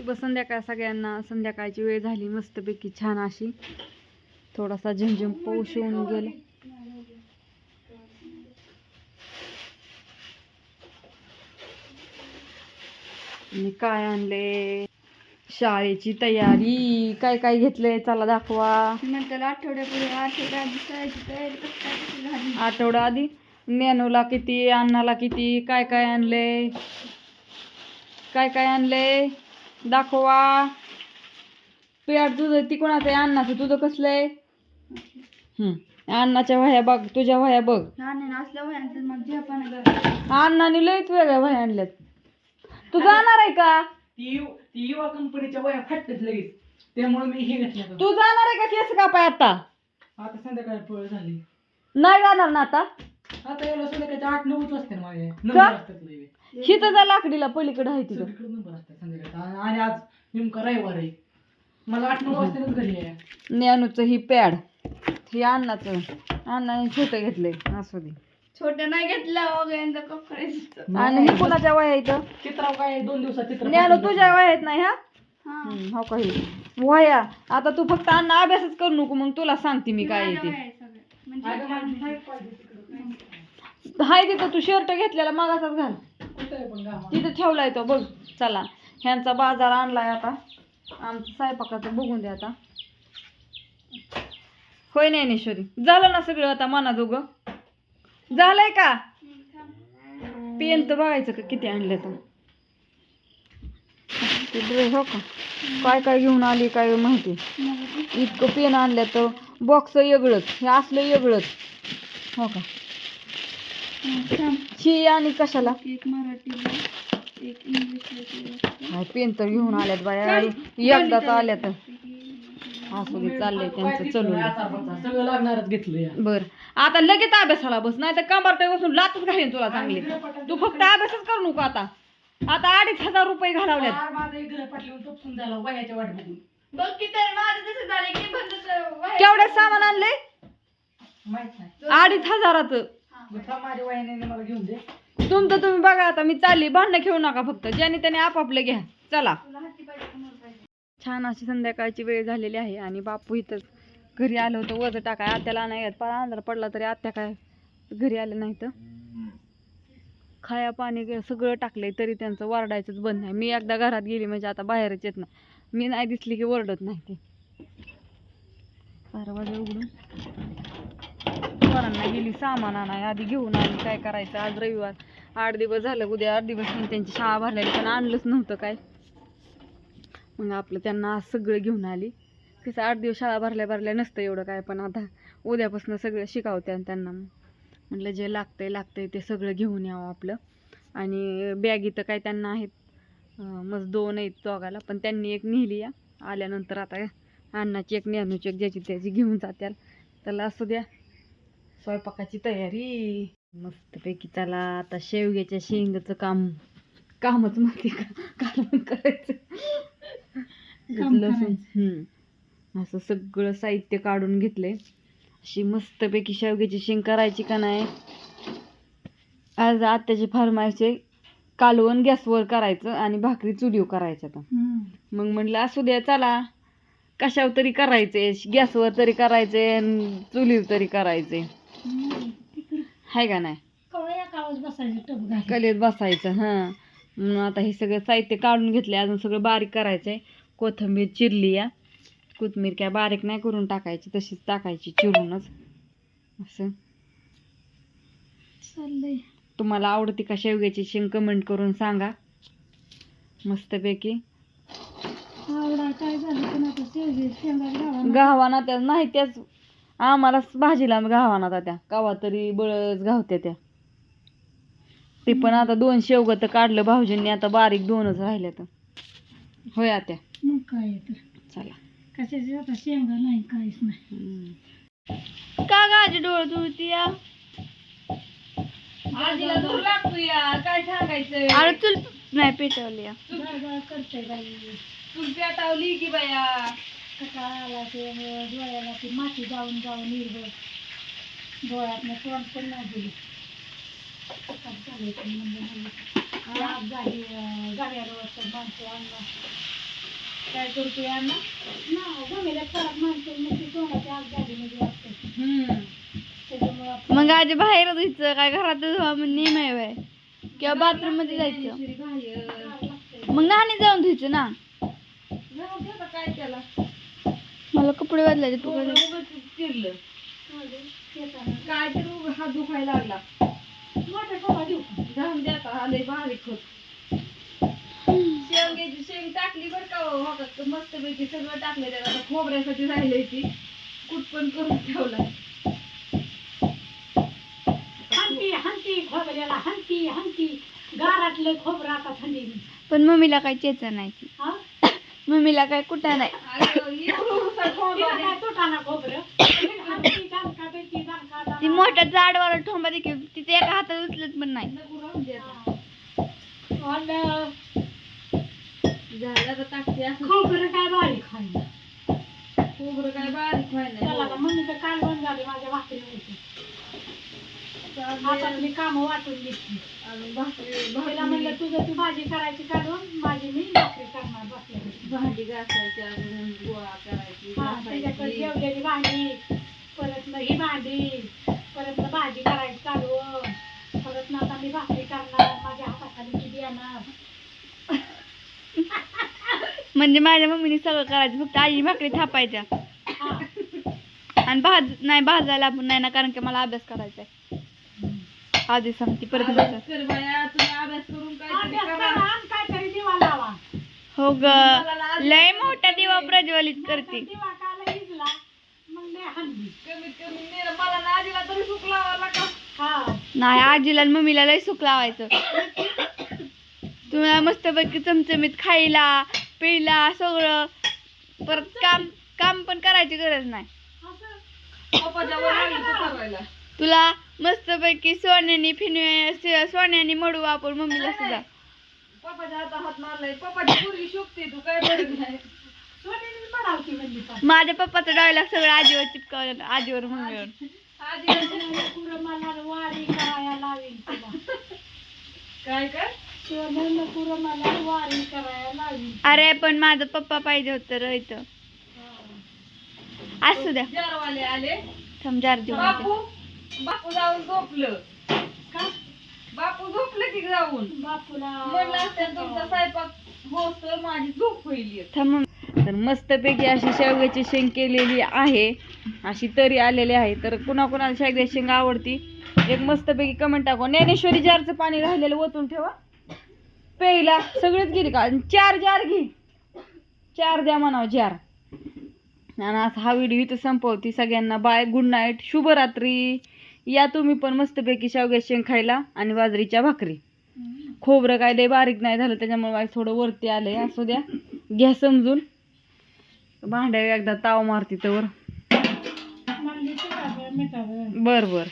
शुभ संध्याकाळ सगळ्यांना संध्याकाळची वेळ झाली मस्तपैकी छान अशी थोडासा झमझम पाऊस येऊन गेला. आणि काय आणले? शाळेची तयारी. काय काय घेतलंय? चला दाखवा. नंतर आठवड्यापूर्वी शाळेची तयारी काय आठवडा आधी मेनूला किती अण्णाला किती काय काय आणले? काय काय आणले? दाखवा. पिळाट तुझं ती आहे? अण्णाचं तुझं कसलं आहे? अण्णाच्या वह्या बघ तुझ्या वह्या बघ. अण्णाने लयच वेगळ्या वह्या आणल्यात. तू जाणार आहे का? युवा कंपनीच्या लगेच. त्यामुळे मी हे घेतलं तू जाणार आहे का केस कापाय आता? आता संध्याकाळी पळ झाली. नाही जाणार ना आता? आता जा लाकडीला पलीकडे आहे तिथं. सगळीकडे आणि आज नेमका रविवार आहे. मला आठ नऊ घरी आहे. ही पॅड. हे अन्नाच अण्णाने छोटं घेतलंय. असू दे. नाही आणि हे तुझ्या वयात नाही हा. हो काही आता तू फक्त अण्णा अभ्यासच करू नको मग तुला सांगते मी काय येते हाय तिथं तू शर्ट घेतलेला मागाचाच घाल. तिथं ठेवलाय तो बघ. चला ह्यांचा बाजार आणलाय आता. आमचं स्वयंपाकाचं बघून द्या आता. होय ज्ञानेश्वरी झालं ना सगळं आता मना दोघं? झालंय का? पेन तर बघायचं का किती आणलं तर. हो का? काय काय घेऊन आली काय माहिती. इतकं पेन आणलं तर बॉक्स वेगळंच हे असलं वेगळंच. हो का? ही आणि कशाला? एक मराठी पेन तर घेऊन आल्यात बाया. एकदाच आल्यात. असं चाललंय त्यांचं चलू बर. आता लगेच अभ्यासाला बस नाही तर कंबारटे बसून लातच घालेन तुला चांगली. तू फक्त अभ्यासच करू नको आता. आता अडीच हजार रुपये घालवल्यात. केवढ्या सामान आणले अडीच हजाराचं. तुमचं तुम्ही बघा आता मी चालली. भांडणं खेळू नका फक्त. ज्याने त्याने आपापलं घ्या. चला. छान अशी संध्याकाळची वेळ झालेली आहे आणि बापू इथं घरी आलं होतं. वज टाकाय आत्याला नाही येत. पण आंधार पडला तरी आत्या काय घरी आलं नाही तर खाया पाणी सगळं टाकलंय तरी त्यांचं वरडायचंच बंद नाही. मी एकदा घरात गेली म्हणजे आता बाहेरच येत नाही. मी नाही दिसली की ओरडत नाही ते. बारा उघडून. पोरांना गेली सामान आणाय आधी घेऊन आली काय करायचं? आज रविवार. आठ दिवस झालं उद्या आठ दिवस त्यांची शाळा भरलेली पण आणलंच नव्हतं काय. मग आपलं त्यांना आज सगळं घेऊन आली. कसं आठ दिवस शाळा भरल्या भरल्या नसतं एवढं काय पण आता उद्यापासून सगळं शिकावते आणि त्यांना. म्हटलं जे लागतं आहे लागतं आहे ते सगळं घेऊन यावं आपलं. आणि बॅग इथं काय त्यांना आहेत मग दोन आहेत चौघाला पण त्यांनी एक नेली या. आल्यानंतर आता अन्नाची एक नेहमीची एक ज्याची त्याची घेऊन जात्याल. त्याला असू द्या. स्वयंपाकाची तयारी. मस्तपैकी त्याला आता शेवग्याच्या शेंगच काम. कामच माहिती कालवण करायचं. हम्म. असं सगळं साहित्य काढून घेतलंय. अशी मस्तपैकी शेवग्याची शेंग करायची का नाही? आज आत्याची फार्माचे कालवण गॅसवर करायचं आणि भाकरी चुडीव करायचं आता. मग म्हणलं असू द्या चला. कशावर तरी करायचे गॅसवर तरी करायचे चुलीवर तरी करायचे आहे का नाही? कलेत बसायचं हां. म्हणून आता हे सगळं साहित्य काढून घेतले अजून सगळं बारीक करायचं आहे कोथंबीर चिरली या. कोथंबीर काय बारीक नाही करून टाकायची तशीच टाकायची चिरूनच. असं. तुम्हाला आवडते का शेवग्याची शेंग कमेंट करून सांगा. मस्तपैकी. आवडा काय झालं पण गावाना नाही त्याच आम्हाला भाजीला घावाना त्या. कावा तरी बळच घावत्या त्या. ते पण आता दोन शेवग तर काढलं भाऊजींनी आता बारीक दोनच राहिल्यात. तर होय आत्या. मग काय चला. आता नाही काहीच नाही. का गाजी डोळ धुळती या? आजीला दूर लागतो या. काय सांगायचं अरे चुल नाही पेटवली या. की बाया? सकाळ आला की डोळ्याला ती माती जाऊन जाऊन निर्भर डोळ्यातनं तोंड पण नाही दिली माणसं काय करू ते ना माणसं मग तोंडाची आज झाली म्हणजे मग आधी बाहेर जायचं काय घरात नेम आहे बाय किंवा बाथरूममध्ये जायचं मग नाणी जाऊन धुयचं ना काय त्याला मला कपडे बदलायचे तू काय चिरलं हा. काय तर उगा हात दुखायला लागला. मोठा देऊ बारीक होत. शेंग टाकली बरं का हो का मस्त पैकी सगळं टाकलं त्याला. आता खोबऱ्यासाठी राहिलंय ती. कुठ पण करून हंती हंती खोबऱ्याला हंती हंती गारातलं खोबरं आता थंडी. पण मम्मीला काय चेचा नाही मम्मीला काय कुठं नाही काय ती मोठ्या जाडवाला ठोंबा देखील तिथे एका हातात उचलत पण नाही नको टाकते असं खोबरं काय बारीक खायला खोबरं काय बारीक व्हायला त्याला नाही. आता मम्मीचं काल बंद झाली माझ्या भाकरी होती आता मी कामं वाटून घेतली अजून भाकरी तिला म्हणलं तुझं तू भाजी करायची काढून माझी मी भाकरी करणार बसल्या भांडी घासायची अजून गोळा करायची हा त्याच्याकडे घासायची. जेवलेली भांडी परत न ही भांडी परत न भाजी करायची चालू. परत ना आता मी भाकरी करणार माझ्या हाताखाली किती येणार म्हणजे माझ्या मम्मीने सगळं करायचं फक्त आई भाकरी थापायच्या. हा. आणि भाज नाही भाजायला आपण नाही ना कारण की मला अभ्यास करायचा आहे आधी सांगते परत अभ्यास. कर बाया अभ्यास करून काहीतरी अभ्यास करा करा. आणि काहीतरी दिवा लावा. हो ग. लय मोठा दिवा प्रज्वलित करते. नाही आजीला आणि मम्मीला लय सुख लावायचं. तुम्हाला मस्तपैकी चमचमीत खायला प्यायला सगळं. परत काम काम पण करायची गरज नाही. तुला मस्तपैकी सोन्यानी फिनवे सोन्यानी मडू आपण मम्मीला सुद्धा. पप्पाच्या हातात हात मारलाय. पप्पाची पोरगी शोभते तू काय बरं नाही. सोन्याने पडावती म्हणली पण माझ्या पप्पाचं डायलॉग सगळं आजीवर चिपकावलं आजीवर मम्मीवर आजी सोन्याने पुरं मला वारी करायला लावीन तुला. काय काय? सोन्याने पुरं मला वारी करायला लावीन अरे पण माझा पप्पा पाहिजे होतं र इथं. असू द्या. जारवाले आले. थांब जार देऊ बापू बापू जाऊन झोपलं. का? बापू झोपलं की जाऊन. बापूला म्हणलं असतं तुमचा स्वयंपाक होत माझी झोप होईल तर मस्तपैकी अशी शेवग्याची शेंग केलेली आहे. अशी तरी आलेली आहे. तर कुणाकुणाला शेवग्याची शेंग आवडती एक मस्तपैकी कमेंट टाकू. ज्ञानेश्वरी जारचं पाणी राहिलेलं ओतून ठेवा. प्यायला सगळेच गेली का? आणि चार जार घे. चार द्या म्हणावं जार. आणि आता हा व्हिडिओ इथं संपवती. सगळ्यांना बाय. Good night. शुभरात्री. या तुम्ही पण मस्तपैकी शेवग्याची शेंग खायला आणि बाजरीच्या भाकरी. खोबरं काय लय बारीक नाही झालं त्याच्यामुळे थोडं वरती आलंय. असू द्या घ्या समजून. भांड्या एकदा ताव मारती तर बर बर.